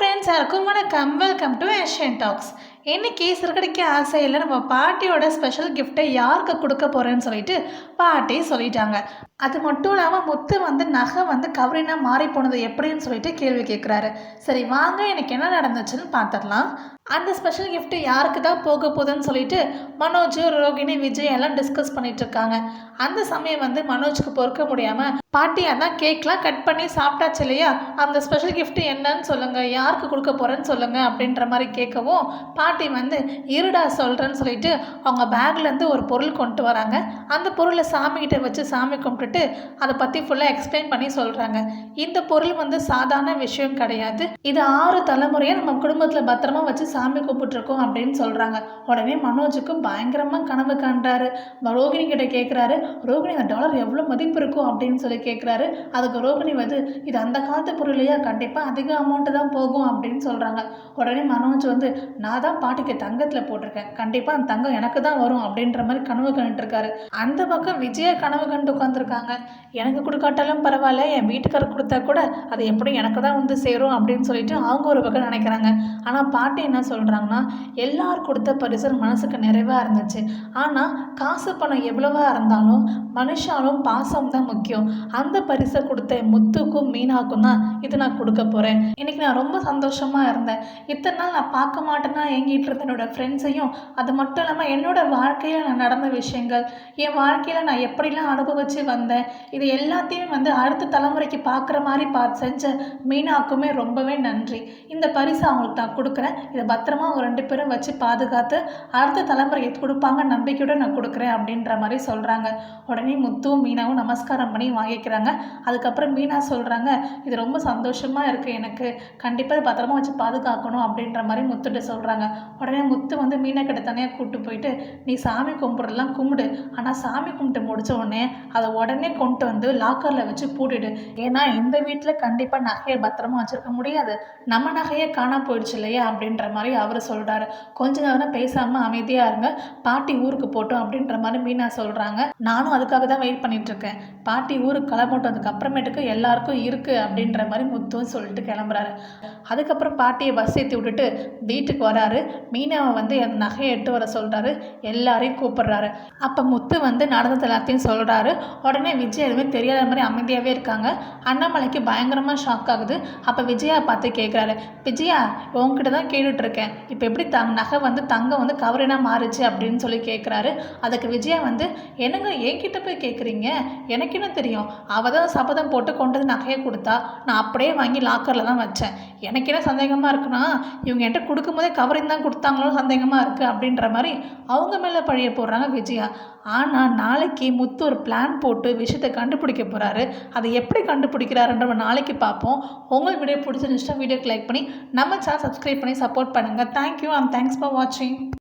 Friends எல்லாருக்கும் வணக்கம் welcome to Asian tax இன்னைக்கு சிறுகடிக்க ஆசையில் நம்ம பாட்டியோட ஸ்பெஷல் கிஃப்ட்டை யாருக்கு கொடுக்க போகிறேன்னு சொல்லிட்டு பாட்டி சொல்லிட்டாங்க. அது மட்டும் இல்லாமல் முத்து வந்து நகை வந்து கவரினா மாறி போனது எப்படின்னு சொல்லிட்டு கேள்வி கேட்குறாரு சரி வாங்க எனக்கு என்ன நடந்துச்சுன்னு பார்த்துடலாம் அந்த ஸ்பெஷல் கிஃப்ட் யாருக்கு தான் போக போகுதுன்னு சொல்லிட்டு மனோஜ் ரோகிணி விஜய் எல்லாம் டிஸ்கஸ் பண்ணிட்டு இருக்காங்க. அந்த சமயம் வந்து மனோஜ்க்கு பொறுக்க முடியாமல் பாட்டியாக தான் கேக்லாம் கட் பண்ணி சாப்பிட்டாச்சு இல்லையா? அந்த ஸ்பெஷல் கிஃப்ட் என்னன்னு சொல்லுங்கள் யாருக்கு கொடுக்க போகிறேன்னு சொல்லுங்கள் அப்படின்ற மாதிரி கேட்கவும் பாட்டி பாட்டி வந்து இருடா சொல்கிறேன்னு சொல்லிட்டு அவங்க பேக்லேருந்து ஒரு பொருள் கொண்டு வராங்க. அந்த பொருளை சாமிகிட்ட வச்சு சாமி கும்பிட்டுட்டு அதை பற்றி ஃபுல்லாக எக்ஸ்பிளைன் பண்ணி சொல்கிறாங்க இந்த பொருள் வந்து சாதாரண விஷயம் கிடையாது. இது ஆறு தலைமுறையாக நம்ம குடும்பத்தில் பத்திரமா வச்சு சாமி கும்பிட்டுருக்கோம் அப்படின்னு சொல்கிறாங்க உடனே மனோஜுக்கு பயங்கரமாக கனவு காண்றாரு. ரோகிணி கிட்ட கேட்குறாரு ரோகிணி அந்த டாலர் எவ்வளோ மதிப்பு இருக்கும்? அப்படின்னு சொல்லி கேட்குறாரு அதுக்கு ரோகிணி வந்து இது அந்த காலத்து பொருளையா கண்டிப்பாக அதிக அமௌண்ட்டு தான் போகும் அப்படின்னு சொல்கிறாங்க உடனே மனோஜ் வந்து நான் தான் பாட்டிக்கு தங்கத்தில் போட்டிருக்கேன். கண்டிப்பாக அந்த தங்கம் எனக்கு தான் வரும் அப்படின்ற மாதிரி கனவு கண்டுருக்காரு அந்த பக்கம் விஜய கனவு கண்டு உட்காந்துருக்காங்க எனக்கு கொடுக்காட்டாலும் பரவாயில்ல என் வீட்டுக்காரர் கொடுத்தா கூட அது எப்படி எனக்கு தான் வந்து சேரும் அப்படின்னு சொல்லிட்டு அவங்க ஒரு பக்கம் நினைக்கிறாங்க. ஆனால் பாட்டி என்ன சொல்கிறாங்கன்னா எல்லார் கொடுத்த பரிசு மனசுக்கு நிறைவாக இருந்துச்சு. ஆனால் காசு பணம் எவ்வளவா இருந்தாலும் மனுஷாலும் பாசம் தான் முக்கியம். அந்த பரிசை கொடுத்த முத்துக்கும் மீனாக்கும் தான் இது நான் கொடுக்க போகிறேன் இன்னைக்கு நான் ரொம்ப சந்தோஷமாக இருந்தேன். இத்தனை நாள் நான் பார்க்க மாட்டேன்னா இறங்கிட்டு இருந்த என்னோட ஃப்ரெண்ட்ஸையும் அது மட்டும் இல்லாமல் என்னோட வாழ்க்கையில் நான் நடந்த விஷயங்கள் என் வாழ்க்கையில் நான் எப்படிலாம் அனுபவித்து வந்தேன் இது எல்லாத்தையுமே வந்து அடுத்த தலைமுறைக்கு பார்க்குற மாதிரி பார்த்து செஞ்ச மீனாக்குமே ரொம்பவே நன்றி. இந்த பரிசு அவங்களுக்கு நான் கொடுக்குறேன். இதை பத்திரமா அவங்க ரெண்டு பேரும் வச்சு பாதுகாத்து அடுத்த தலைமுறைக்கு கொடுப்பாங்க நம்பிக்கையோட நான் கொடுக்குறேன் அப்படின்ற மாதிரி சொல்கிறாங்க உடனே முத்துவும் மீனாவும் நமஸ்காரம் பண்ணி வாங்கிக்கிறாங்க. அதுக்கப்புறம் மீனா சொல்கிறாங்க இது ரொம்ப சந்தோஷமாக இருக்குது எனக்கு. கண்டிப்பாக பத்திரமா வச்சு பாதுகாக்கணும் அப்படின்ற மாதிரி முத்துட்டு சொல்கிறாங்க உடனே முத்து வந்து மீனா தனியாக கூப்பிட்டு போயிட்டு நீ சாமி கும்பிட்றலாம் கும்பிடு. ஆனால் சாமி கும்பிட்டு முடித்த உடனே அதை உடனே கொண்டு வந்து லாக்கரில் வச்சு பூட்டிடு. ஏன்னா இந்த வீட்டில் கண்டிப்பாக நகையை பத்திரமா வச்சுருக்க முடியாது. நம்ம நகையே காணா போயிடுச்சு இல்லையா? அப்படின்ற மாதிரி அவர் சொல்கிறாரு கொஞ்ச நேரம் பேசாமல் அமைதியாக இருங்க. பாட்டி ஊருக்கு போட்டோம் அப்படின்ற மாதிரி மீனா சொல்கிறாங்க நானும் அதுக்காக தான் வெயிட் பண்ணிகிட்ருக்கேன் பாட்டி ஊருக்கு கிளம்பிட்டதுக்கு அப்புறமேட்டுக்கு எல்லாருக்கும் இருக்குது அப்படின்ற மாதிரி முத்துவும் சொல்லிட்டு கிளம்புறாரு. அதுக்கப்புறம் பாட்டியை பஸ் ஏற்றி விட்டுட்டு வீட்டுக்கு வராரு. மீனாவை வந்து என் நகையை எட்டு வர சொல்கிறாரு எல்லாரையும் கூப்பிடுறாரு. அப்போ முத்து வந்து நடந்தது எல்லாத்தையும் சொல்கிறாரு உடனே விஜய் எதுவுமே தெரியாத மாதிரி அமைதியாகவே இருக்காங்க. அண்ணாமலைக்கு பயங்கரமாக ஷாக் ஆகுது. அப்போ விஜயா பார்த்து கேட்குறாரு விஜயா உங்ககிட்ட தான் கேட்டுட்ருக்கேன் இப்போ எப்படி தங் நகை வந்து தங்கம் வந்து கவரினா மாறுச்சு அப்படின்னு சொல்லி கேட்குறாரு அதுக்கு விஜயா வந்து என்னங்க என்கிட்ட போய் கேட்குறீங்க எனக்கு என்ன தெரியும்? அவள் தான் சபதம் போட்டு கொண்டு வந்து நகையை கொடுத்தா. நான் அப்படியே வாங்கி லாக்கரில் தான் வச்சேன். எனக்கு என்ன சந்தேகமாக இருக்குன்னா இவங்க என்கிட்ட கொடுக்கும்போதே கவரிங் தான் கொடுத்தாங்களோ சந்தேகமாக இருக்குது அப்படின்ற மாதிரி அவங்க மேலே பழிய போடுறாங்க விஜயா. ஆனால் நாளைக்கு முத்து ஒரு பிளான் போட்டு விஷயத்தை கண்டுபிடிக்க போகிறாரு அதை எப்படி கண்டுபிடிக்கிறாருன்ற நாளைக்கு பார்ப்போம். உங்களுக்கு வீடியோ பிடிச்சிருந்துச்சுன்னா வீடியோக்கு லைக் பண்ணி நம்ம சேனல் சப்ஸ்கிரைப் பண்ணி சப்போர்ட் பண்ணுங்கள் thank you and thanks for வாட்சிங்